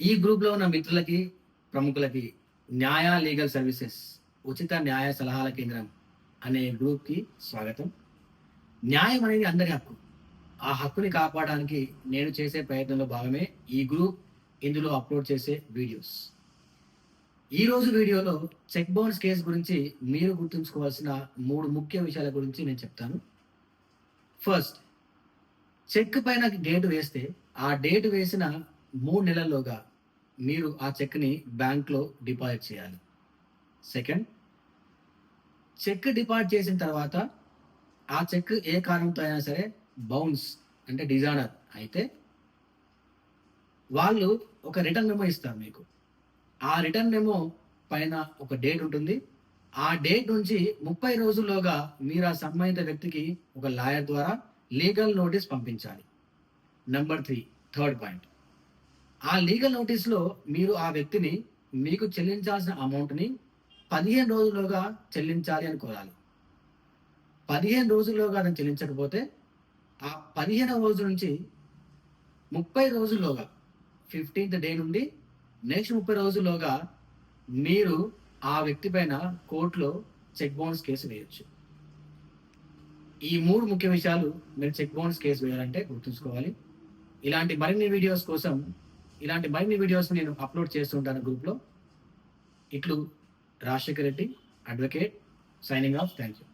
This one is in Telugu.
ఈ గ్రూప్లో ఉన్న మిత్రులకి ప్రముఖులకి న్యాయ లీగల్ సర్వీసెస్ ఉచిత న్యాయ సలహాల కేంద్రం అనే గ్రూప్కి స్వాగతం. న్యాయం అనేది అందరి హక్కు. ఆ హక్కుని కాపాడడానికి నేను చేసే ప్రయత్నంలో భాగమే ఈ గ్రూప్ ఇందులో అప్లోడ్ చేసే వీడియోస్ ఈ రోజు వీడియోలో చెక్ బౌన్స్ కేసు గురించి మీరు గుర్తుంచుకోవాల్సిన మూడు ముఖ్య విషయాల గురించి నేను చెప్తాను. ఫస్ట్ చెక్ పైన డేట్ వేస్తే ఆ డేట్ వేసిన మూడు నెలల్లోగా మీరు ఆ చెక్ని బ్యాంక్లో డిపాజిట్ చేయాలి. సెకండ్ చెక్ డిపాజిట్ చేసిన తర్వాత ఆ చెక్ ఏ కారణంతో అయినా సరే బౌన్స్ అంటే డిజానర్ అయితే వాళ్ళు ఒక రిటర్న్ మెమో ఇస్తారు మీకు. ఆ రిటర్న్ మెమో పైన ఒక డేట్ ఉంటుంది. ఆ డేట్ నుంచి ముప్పై రోజుల్లోగా మీరు ఆ సంబంధిత వ్యక్తికి ఒక లాయర్ ద్వారా లీగల్ నోటీస్ పంపించాలి. Number three third point. ఆ లీగల్ నోటీస్లో మీరు ఆ వ్యక్తిని మీకు చెల్లించాల్సిన అమౌంట్ని పదిహేను రోజుల్లోగా చెల్లించాలి అని కోరాలి. పదిహేను రోజుల్లోగా అతను చెల్లించకపోతే ఆ పదిహేను రోజుల నుంచి ముప్పై రోజుల్లోగా ఫిఫ్టీన్త్ డే నుండి నెక్స్ట్ ముప్పై రోజుల్లోగా మీరు ఆ వ్యక్తి పైన కోర్టులో చెక్ బౌన్స్ కేసు వేయొచ్చు. ఈ మూడు ముఖ్య విషయాలు మీరు చెక్ బౌన్స్ కేసు వేయాలంటే గుర్తుంచుకోవాలి. ఇలాంటి మరిన్ని వీడియోస్ కోసం ఇలాంటి మరిన్ని వీడియోస్ నేను అప్లోడ్ చేస్తుంటాను గ్రూప్లో ఇట్లు Rajasekhar Reddy advocate signing off thank you